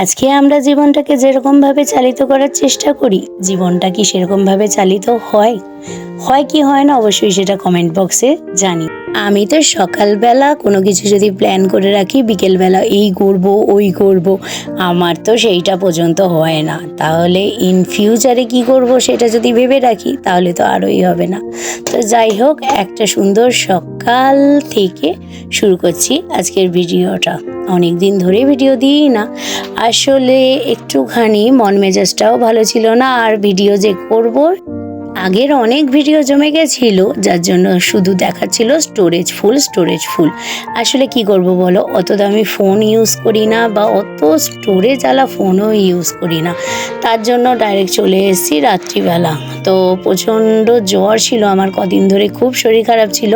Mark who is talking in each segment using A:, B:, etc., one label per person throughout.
A: আজকে আমরা জীবনটাকে যেরকমভাবে চালিত করার চেষ্টা করি, জীবনটা কি সেরকমভাবে চালিত হয়? হয় কি হয় না অবশ্যই সেটা কমেন্ট বক্সে জানি। আমি তো সকালবেলা কোনো কিছু যদি প্ল্যান করে রাখি, বিকেলবেলা এই করব, ওই করব, আমার তো সেইটা পর্যন্ত হয় না। তাহলে ইন ফিউচারে কি করব সেটা যদি ভেবে রাখি, তাহলে তো আরোই হবে না। তো যাই হোক, একটা সুন্দর সকাল থেকে শুরু করছি আজকের ভিডিওটা। অনেক দিন ধরে ভিডিও দিই না। আসলে একটুখানি মন মেজাজটাও ভালো ছিল না, আর ভিডিও যে করব আগের অনেক ভিডিও জমে গেছিল, যার জন্য শুধু দেখাচ্ছিল স্টোরেজ ফুল স্টোরেজ ফুল আসলে কি করব বলো? অত দামি ফোন ইউজ করি না বা অত স্টোরেজ আলা ফোনও ইউজ করি না। তার জন্য ডাইরেক্ট চলে এসেছি রাত্রিবেলা। তো প্রচণ্ড জ্বর ছিল, আমার কদিন ধরে খুব শরীর খারাপ ছিল,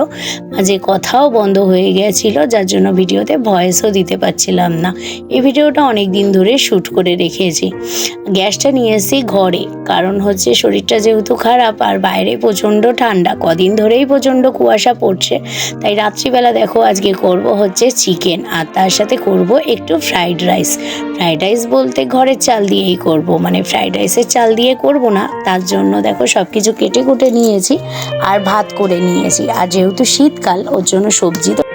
A: মাঝে কথাও বন্ধ হয়ে গেছিল, যার জন্য ভিডিওতে ভয়েসও দিতে পারছিলাম না। এই ভিডিওটা অনেক দিন ধরে শ্যুট করে রেখেছি। গ্যাসটা নিয়ে এসেছি ঘরে, কারণ হচ্ছে শরীরটা যেহেতু খারাপ আর বাইরে প্রচণ্ড ঠান্ডা। কদিন ধরেই প্রচণ্ড কুয়াশা পড়ছে। তাই রাত্রিবেলা দেখো আজকে করব হচ্ছে চিকেন, আর তার সাথে করব একটু ফ্রাইড রাইস। ফ্রাইড রাইস বলতে ঘরের চাল দিয়েই করব। মানে ফ্রাইড রাইসের চাল দিয়ে করব না, তার জন্য দেখো সব কিছু কেটে কুটে নিয়েছি আর ভাত করে নিয়েছি। আর যেহেতু শীতকাল, ওর জন্য সবজি তো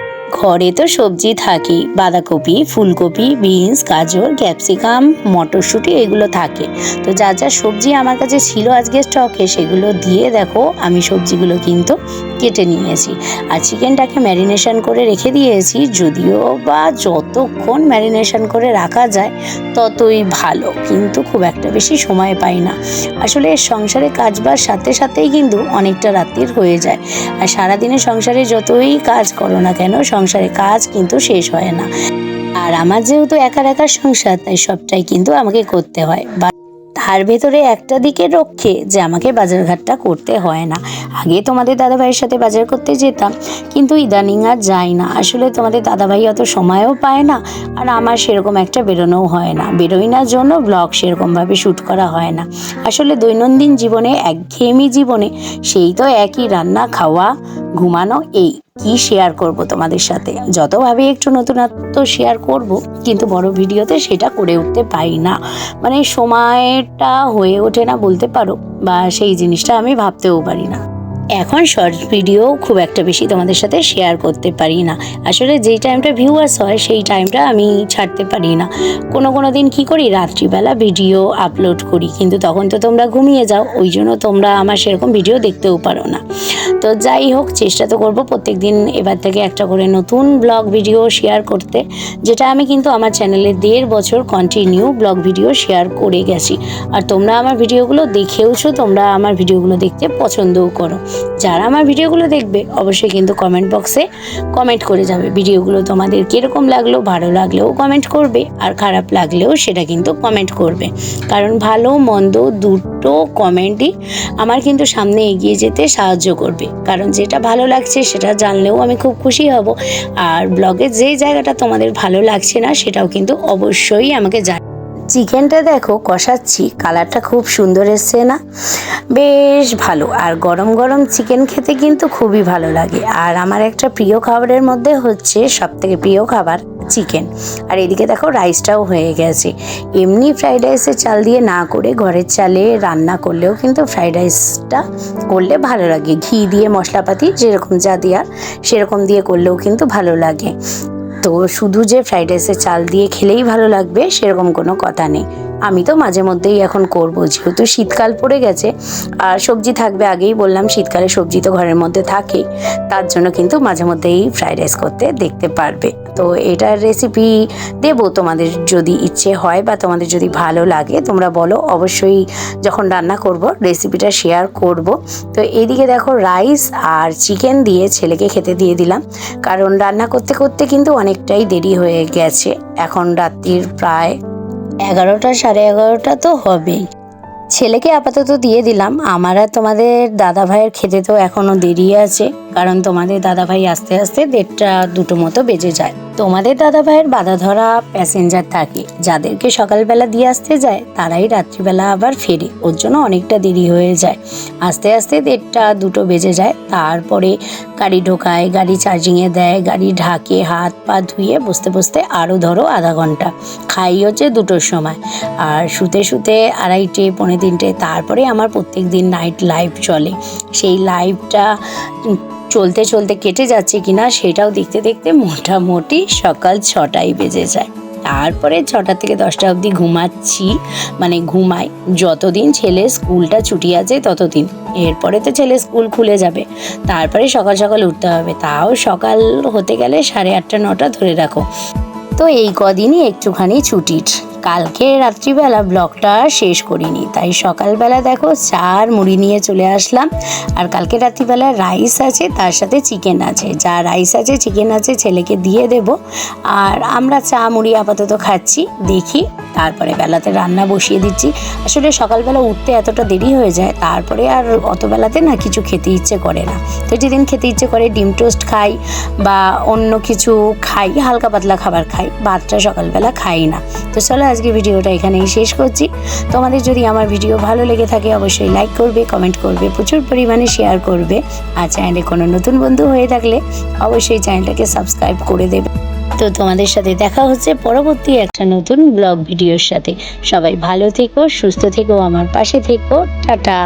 A: ঘরে তো সবজি থাকে বাঁধাকপি, ফুলকপি, বিনস, গাজর, ক্যাপসিকাম, মটরশুঁটি এগুলো থাকে। তো যা যা সবজি আমার কাছে ছিল আজকে স্টকে সেগুলো দিয়ে দেখো, আমি সবজিগুলো কিন্তু কেটে নিয়েছি আর চিকেনটাকে ম্যারিনেশন করে রেখে দিয়েছি, যদিও বা যতক্ষণ ম্যারিনেশন করে রাখা যায় ততই ভালো, কিন্তু খুব একটা বেশি সময় পাই না। আসলে সংসারে কাজ বাজ সাথে সাথেই কিন্তু অনেকটা রাত্রির হয়ে যায়। আর সারাদিনে সংসারে যতই কাজ করো না কেন, সংসারে কাজ কিন্তু শেষ হয় না। আর আমার যেহেতু একার একার সংসার, তাই সবটাই কিন্তু আমাকে করতে হয়। তার ভেতরে একটা দিকে রক্ষে যে আমাকে বাজারঘাটটা করতে হয় না। আগে তোমাদের দাদাভাইয়ের সাথে বাজার করতে যেতাম, কিন্তু ইদানিং আর যাই না। আসলে তোমাদের দাদাভাই অত সময়ও পায় না, আর আমার সেরকম একটা বেরোনোও হয় না। বেরোই না জন্য ব্লগ সেরকমভাবে শ্যুট করা হয় না। আসলে দৈনন্দিন জীবনে, একঘেয়েমি জীবনে, সেই তো একই রান্না, খাওয়া, ঘুমানো, এই। কি শেয়ার করব তোমাদের সাথে? যতভাবে একটু নতুনত্ব শেয়ার করব, কিন্তু বড় ভিডিওতে সেটা করে উঠতে পারি না। মানে সময়টা হয়ে ওঠে না বলতে পারো, বা সেই জিনিসটা আমি ভাবতেও পারি না। এখন শর্ট ভিডিও খুব একটা বেশি তোমাদের সাথে শেয়ার করতে পারি না। আসলে যেই টাইমটা ভিউয়ার্স হয়, সেই টাইমটা আমি ছাড়তে পারি না। কোনো কোনো দিন কী করি? রাত্রিবেলা ভিডিও আপলোড করি, কিন্তু তখন তো তোমরা ঘুমিয়ে যাও, ওই জন্য তোমরা আমার সেরকম ভিডিও দেখতেও পারো না। তো যাই হোক, চেষ্টা তো করব প্রত্যেক দিন এবার থেকে একটা করে নতুন ব্লগ ভিডিও শেয়ার করতে, যেটা আমি কিন্তু আমার চ্যানেলে দেড় বছর কন্টিনিউ ব্লগ ভিডিও শেয়ার করে গেছি। আর তোমরা আমার ভিডিওগুলো দেখেওছো, তোমরা আমার ভিডিওগুলো দেখতে পছন্দও করো। যারা আমার ভিডিওগুলো দেখবে, অবশ্যই কিন্তু কমেন্ট বক্সে কমেন্ট করে যাবে, ভিডিওগুলো তোমাদের কীরকম লাগল, ভালো লাগলেও কমেন্ট করবে, আর খারাপ লাগলেও সেটা কিন্তু কমেন্ট করবে। কারণ ভালো, মন্দ, দুটো কমেন্টই আমার কিন্তু সামনে এগিয়ে যেতে সাহায্য করবে। কারণ যেটা ভালো লাগছে সেটা জানলেও আমি খুব খুশি হব। আর ব্লগের যেই জায়গাটা তোমাদের ভালো লাগছে না, সেটাও কিন্তু অবশ্যই আমাকে জান চিকেনটা দেখো কষাচ্ছি, কালারটা খুব সুন্দর এসছে না? বেশ ভালো, আর গরম গরম চিকেন খেতে কিন্তু খুবই ভালো লাগে। আর আমার একটা প্রিয় খাবারের মধ্যে হচ্ছে সব থেকে প্রিয় খাবার চিকেন। আর এদিকে দেখো রাইসটাও হয়ে গেছে। এমনি ফ্রাইড রাইসের চাল দিয়ে না করে ঘরের চালে রান্না করলেও কিন্তু ফ্রাইড রাইসটা করলে ভালো লাগে। ঘি দিয়ে মশলাপাতি যেরকম যা দেওয়ার সেরকম দিয়ে করলেও কিন্তু ভালো লাগে। তো শুধু যে ফ্রাইড রাইসের চাল দিয়ে খেলেই ভালো লাগবে সেরকম কোনো কথা নেই। আমি তো মাঝে মধ্যেই এখন করব, যেহেতু শীতকাল পড়ে গেছে। আর সবজি থাকবে আগেই বললাম, শীতকালে সবজি তো ঘরের মধ্যে থাকেই। তার জন্য কিন্তু মাঝে মধ্যেই ফ্রাইড রাইস করতে দেখতে পারবে। তো এটার রেসিপি দেব তোমাদের যদি ইচ্ছে হয় বা তোমাদের যদি ভালো লাগে, তোমরা বলো। অবশ্যই যখন রান্না করব রেসিপিটা শেয়ার করব। তো এদিকে দেখো রাইস আর চিকেন দিয়ে ছেলেকে খেতে দিয়ে দিলাম। কারণ রান্না করতে করতে কিন্তু অনেকটাই দেরি হয়ে গেছে। এখন রাত্রির প্রায় এগারোটা, সাড়ে এগারোটা তো হবেই। ছেলেকে আপাতত দিয়ে দিলাম। আমার আর তোমাদের দাদা ভাইয়ের খেতে তো এখনও দেরি আছে। কারণ তোমাদের দাদাভাই আস্তে আস্তে দেড়টা, দুটো মতো বেজে যায়। তোমাদের দাদাভাইয়ের বাধা ধরা প্যাসেঞ্জার থাকে, যাদেরকে সকালবেলা দিয়ে আসতে যায়, তারাই রাত্রিবেলা আবার ফেরে। ওর জন্য অনেকটা দেরি হয়ে যায়। আস্তে আস্তে দেড়টা, দুটো বেজে যায়। তারপরে গাড়ি ঢোকায়, গাড়ি চার্জিংয়ে দেয়, গাড়ি ঢাকে, হাত পা ধুয়ে বসতে বসতে আরও ধরো আধা ঘণ্টা। খাই হচ্ছে দুটোর সময়। আর শুতে শুতে আড়াইটে, পৌনে তিনটে, তারপরে আমার প্রত্যেক দিন নাইট লাইভ চলে। সেই লাইভটা চলতে চলতে কেটে যাচ্ছে কিনা সেটাও দেখতে দেখতে মোটামুটি সকাল ছটাই বেজে যায়। তারপরে ছটা থেকে দশটা অবধি ঘুমাচ্ছি মানে ঘুমাই। যতদিন ছেলে স্কুলটা ছুটি আছে ততদিন। এরপরে তো ছেলে স্কুল খুলে যাবে। তারপরে সকাল সকাল উঠতে হবে। তাও সকাল হতে গেলে সাড়ে আটটা, নটা ধরে রাখো। তো এই কদিনই একটুখানি ছুটির। কালকে রাত্রিবেলা ব্লগটা শেষ করিনি, তাই সকালবেলা দেখো চা আর মুড়ি নিয়ে চলে আসলাম। আর কালকে রাত্রিবেলা রাইস আছে, তার সাথে চিকেন আছে। যা রাইস আছে, চিকেন আছে, ছেলেকে দিয়ে দেব। আর আমরা চা মুড়ি আপাতত খাচ্ছি, দেখি তারপরে বেলাতে রান্না বসিয়ে দিচ্ছি। আসলে সকালবেলা উঠতে এতটা দেরি হয়ে যায়, তারপরে আর অত বেলাতে না কিছু খেতে ইচ্ছে করে না। তো যেদিন খেতে ইচ্ছে করে ডিম টোস্ট খাই বা অন্য কিছু খাই, হালকা পাতলা খাবার খাই, ভাতটা সকালবেলা খাই না। তো চলো আজকে ভিডিওটা এখানেই শেষ করছি। তোমাদের যদি আমার ভিডিও ভালো লেগে থাকে অবশ্যই লাইক করবে কমেন্ট করবে, প্রচুর পরিমাণে শেয়ার করবে। আর চ্যানেলে কোনো নতুন বন্ধু হয়ে থাকলে অবশ্যই চ্যানেলটাকে সাবস্ক্রাইব করে দেবে। তো তোমাদের সাথে দেখা হচ্ছে পরবর্তী একটা নতুন ব্লগ ভিডিওর সাথে। সবাই ভালো থেকো, সুস্থ থেকো, আমার পাশে থেকো। টাটা।